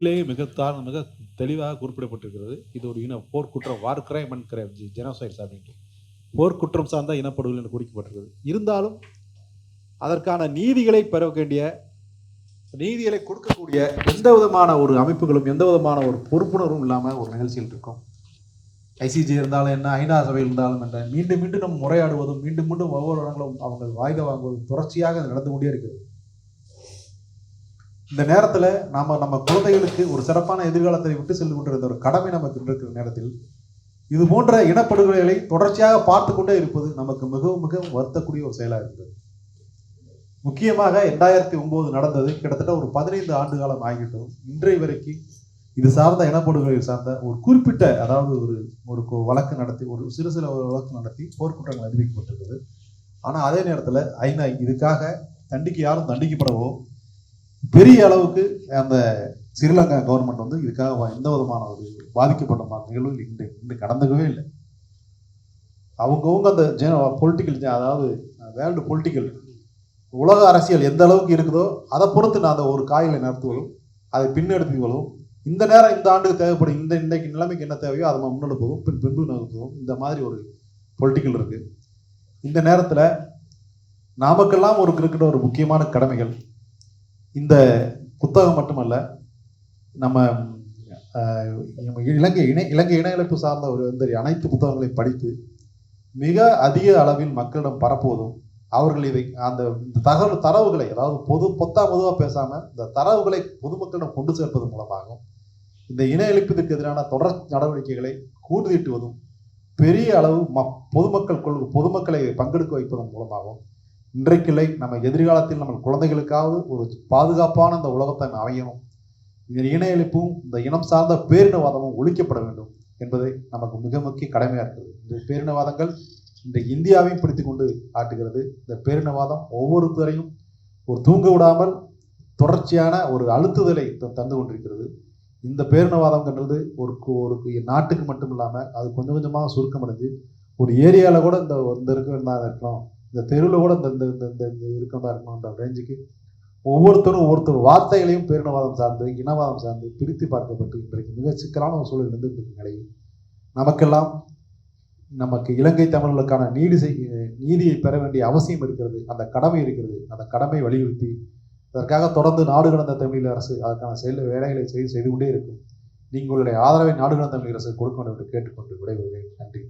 இதிலேயே மிக மிக தெளிவாக குறிப்பிடப்பட்டிருக்கிறது. இது ஒரு இன போர்க்குற்றம் வார் கிரைம் அண்ட் கிரைம் ஜி ஜெனோசைட்ஸ் அப்படின்ட்டு போர்க்குற்றம் சார்ந்த இனப்படுகொலை என்று குறிக்கப்பட்டிருக்கிறது. இருந்தாலும் அதற்கான நீதிகளை பெற வேண்டிய நீதிகளை கொடுக்கக்கூடிய எந்த விதமான ஒரு அமைப்புகளும் எந்த விதமான ஒரு பொறுப்புணர்வும் இல்லாமல் ஒரு நிகழ்ச்சியில் இருக்கும். ஐசிஜி இருந்தாலும் என்ன ஐநா சபையில் இருந்தாலும் என்ன மீண்டும் மீண்டும் நம்ம முறையாடுவதும் மீண்டும் மீண்டும் ஒவ்வொரு இடங்களும் அவங்க வாய்தா வாங்குவதும் தொடர்ச்சியாக நடந்து கொண்டே இருக்கிறது. இந்த நேரத்தில் நாம் நம்ம குழந்தைகளுக்கு ஒரு சிறப்பான எதிர்காலத்தை விட்டு சென்று கொண்டிருந்த ஒரு கடமை நமக்கு இருக்கிற நேரத்தில் இது போன்ற இனப்படுகொலைகளை தொடர்ச்சியாக பார்த்து கொண்டே இருப்பது நமக்கு மிகவும் மிகவும் வருத்தக்கூடிய ஒரு செயலாக இருக்கிறது முக்கியமாக ரெண்டாயிரத்தி ஒன்பது நடந்தது. கிட்டத்தட்ட ஒரு பதினைந்து ஆண்டு காலம் ஆகிட்டோம் இன்றைய வரைக்கும் இது சார்ந்த இனப்படுகொலை சார்ந்த ஒரு குறிப்பிட்ட அதாவது ஒரு ஒரு வழக்கு நடத்தி ஒரு சிறு சில ஒரு வழக்கு நடத்தி போர்க்குற்றங்கள் அறிவிக்கப்பட்டிருக்குது ஆனால் அதே நேரத்தில் ஐநா இதுக்காக தண்டிக்க யாரும் தண்டிக்கப்படவோ பெரிய அளவுக்கு அந்த ஸ்ரீலங்கா கவர்மெண்ட் வந்து இதுக்காக எந்த விதமான ஒரு பாதிக்கப்பட்ட மா- இன்று இன்று கடந்துக்கவே இல்லை. அவங்கவுங்க அந்த ஜென பொலிட்டிக்கல் அதாவது வேர்ல்டு பொலிட்டிக்கல் உலக அரசியல் எந்த அளவுக்கு இருக்குதோ அதை பொறுத்து நான் அந்த ஒரு காயிலை நடத்துவதும் அதை பின்னெடுத்துவதும் இந்த நேரம் இந்த ஆண்டுக்கு தேவைப்படும் இந்த இன்றைக்கு நிலைமைக்கு என்ன தேவையோ அதை நம்ம முன்னெடுப்பதும் பின் பின்பு நகர்த்துவதும் இந்த மாதிரி ஒரு பொலிட்டிக்கல் இருக்குது இந்த நேரத்தில் நாமக்கெல்லாம் ஒரு இருக்கிற ஒரு முக்கியமான கடமைகள். இந்த புத்தகம் மட்டுமல்ல நம்ம இலங்கை இணை இலங்கை இன இழப்பு சார்ந்த ஒரு இந்த அனைத்து புத்தகங்களையும் படித்து மிக அதிக அளவில் மக்களிடம் பரப்புவதும் அவர்கள் இதை அந்த இந்த தகவல் தரவுகளை அதாவது பொது பொத்தா பொதுவாக பேசாமல் இந்த தரவுகளை பொதுமக்களிடம் கொண்டு சேர்ப்பது மூலமாகவும் இந்த இன எழுப்பதற்கு எதிரான தொடர் நடவடிக்கைகளை கூர்தீட்டுவதும் பெரிய அளவு ம பொதுமக்கள் கொள் பொதுமக்களை பங்கெடுக்க வைப்பதன் மூலமாகவும் இன்றைக்கில்லை நம்ம எதிர்காலத்தில் நம்ம குழந்தைகளுக்காவது ஒரு பாதுகாப்பான இந்த உலகத்தை அமையணும். இந்த இன எழுப்பும் இந்த இனம் சார்ந்த பேரினவாதமும் ஒழிக்கப்பட வேண்டும் என்பதை நமக்கு மிக முக்கிய கடமையாக இருக்குது. இந்த பேரினவாதங்கள் இந்த இந்தியாவையும் பிடித்து கொண்டு ஆட்டுகிறது இந்த பேரினவாதம் ஒவ்வொருத்தரையும் ஒரு தூங்க விடாமல் தொடர்ச்சியான ஒரு அழுத்துதலை தந்து கொண்டிருக்கிறது. இந்த பேரினவாதம்ன்றது ஒரு கு- ஒரு நாட்டுக்கு மட்டும் இல்லாமல் அது கொஞ்சம் கொஞ்சமாக சுருக்கமடைஞ்சு ஒரு ஏரியாவில் கூட இந்த இந்த இருக்க இருக்கணும் இந்த தெருவில் கூட இந்த இந்த இந்த இந்த இந்த இருக்கம் தான் இருக்கணுன்ற ரேஞ்சுக்கு ஒவ்வொருத்தரும் ஒவ்வொருத்தர் வார்த்தைகளையும் பேரினவாதம் சார்ந்து இனவாதம் சார்ந்து பிரித்து பார்க்கப்பட்டு இன்றைக்கு மிக சிக்கலான ஒரு சூழல் இருந்துகிட்டு இருக்கும் நிலையில். நமக்கெல்லாம் நமக்கு இலங்கை தமிழர்களுக்கான நீதி செய் நீதியை பெற வேண்டிய அவசியம் இருக்கிறது அந்த கடமை இருக்கிறது அந்த கடமை வலியுறுத்தி அதற்காக தொடர்ந்து நாடு கடந்த தமிழ் அரசு அதற்கான செயல் வேலைகளை செய்து செய்து கொண்டே இருக்கும். நீங்களுடைய ஆதரவை நாடு கடந்த தமிழ் அரசு கொடுக்க வேண்டும் என்று கேட்டுக்கொண்டு விடைபெறுகிறேன். நன்றி.